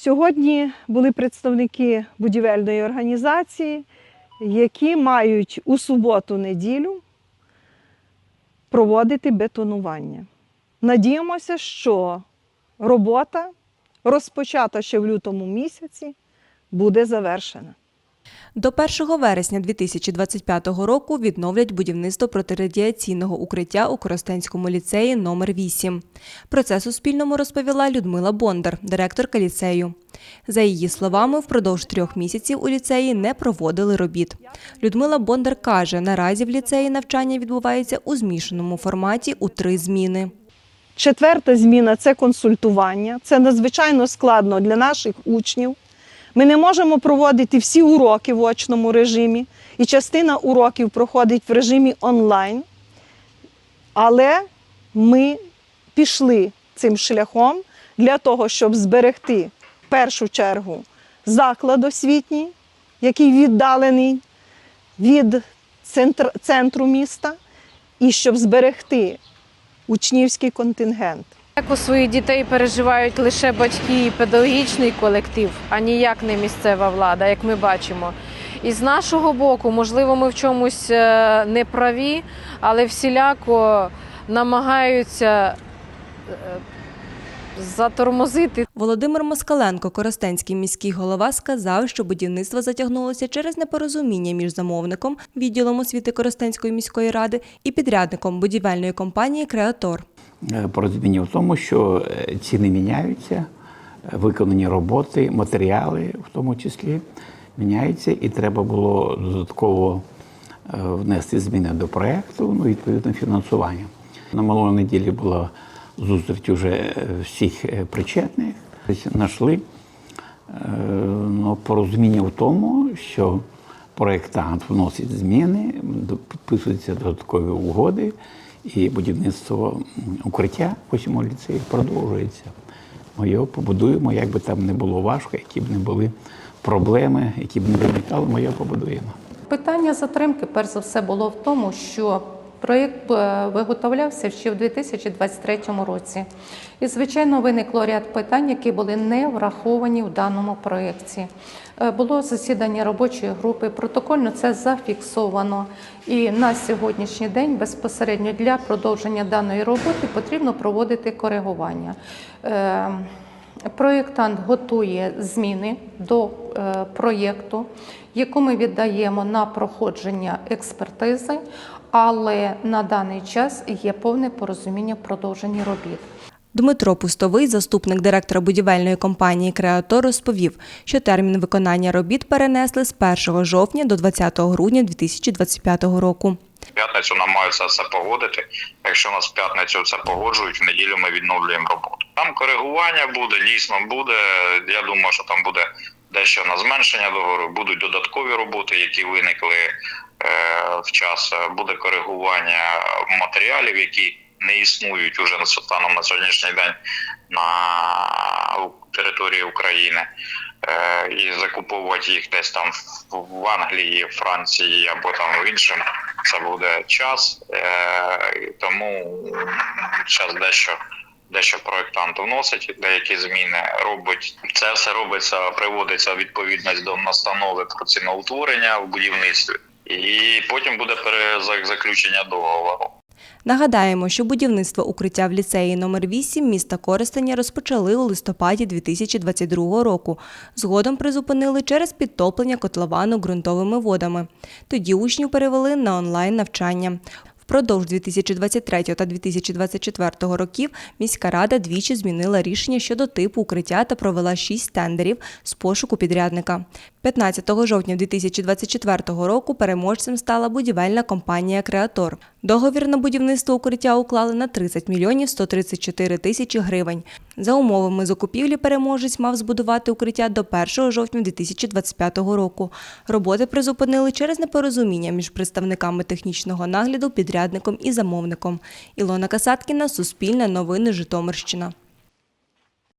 Сьогодні були представники будівельної організації, які мають у суботу-неділю проводити бетонування. Надіємося, що робота, розпочата ще в лютому місяці, буде завершена. До 1 вересня 2025 року відновлять будівництво протирадіаційного укриття у Коростенському ліцеї номер 8 Про це Суспільному розповіла Людмила Бондар, директорка ліцею. За її словами, впродовж трьох місяців у ліцеї не проводили робіт. Людмила Бондар каже, наразі в ліцеї навчання відбувається у змішаному форматі у три зміни. Четверта зміна це консультування. Це надзвичайно складно для наших учнів. Ми не можемо проводити всі уроки в очному режимі, і частина уроків проходить в режимі онлайн. Але ми пішли цим шляхом для того, щоб зберегти в першу чергу заклад освітній, який віддалений від центр- центру міста, і щоб зберегти учнівський контингент. Як у своїх дітей переживають лише батьки і педагогічний колектив, а ніяк не місцева влада, як ми бачимо. І з нашого боку, можливо, ми в чомусь е, не праві, але всіляко намагаються е, затормозити Володимир Москаленко, Коростенський міський голова, сказав, що будівництво затягнулося через непорозуміння між замовником, відділом освіти Коростенської міської ради і підрядником будівельної компанії Креатор. Е, Порозуміння в тому, що е, ціни міняються, е, виконані роботи, матеріали в тому числі міняються, і треба було додатково внести зміни до проєкту, ну, відповідно, фінансування. На минулій неділі була зустріч уже е, всіх е, причетних. Знайшли е, ну, порозуміння в тому, що проєктант вносить зміни, підписуються додаткові угоди, і будівництво укриття по цьому ліцеї продовжується. Ми його побудуємо, як би там не було важко, які б не були проблеми, які б не виникали, ми його побудуємо. Питання затримки, перш за все, було в тому, що проєкт е, виготовлявся ще в 2023 році. І, звичайно, виникло ряд питань, які були не враховані в даному проєкті. Е, Було засідання робочої групи, протокольно це зафіксовано. І на сьогоднішній день безпосередньо для продовження даної роботи потрібно проводити коригування. Проєктант готує зміни до е, проєкту, яку ми віддаємо на проходження експертизи, але на даний час є повне порозуміння в продовженні робіт. Дмитро Пустовий, заступник директора будівельної компанії Креатор, розповів, що термін виконання робіт перенесли з 1 жовтня до 20 грудня 2025 року. В п'ятницю нам мають це все погодити. Якщо нас в п'ятницю це погоджують, в неділю ми відновлюємо роботу. Там коригування буде, дійсно буде. Я думаю, що там буде дещо на зменшення договору, будуть додаткові роботи, які виникли е, в час. Буде коригування матеріалів, які не існують уже на станом на сьогоднішній день на території України. Е, і закуповувати їх десь там в- Англії, Франції або там в іншим, це буде час. Е, тому час дещо. Дещо проєктант вносить деякі зміни, робить це все робиться, приводиться відповідність до настанови про ціноутворення в будівництві, і потім буде перезаключення договору. Нагадаємо, що будівництво укриття в ліцеї номер 8 міста Коростеня розпочали у листопаді 2022 року. Згодом призупинили через підтоплення котловану ґрунтовими водами. Тоді учнів перевели на онлайн навчання. Впродовж 2023 та 2024 років міська рада двічі змінила рішення щодо типу укриття та провела шість тендерів з пошуку підрядника. 15 жовтня 2024 року переможцем стала будівельна компанія Креатор. Договір на будівництво укриття уклали на 30 мільйонів 134 тисячі гривень. За умовами закупівлі переможець мав збудувати укриття до 1 жовтня 2025 року. Роботи призупинили через непорозуміння між представниками технічного нагляду, підрядником і замовником. Ілона Касаткіна, Суспільне новини, Житомирщина.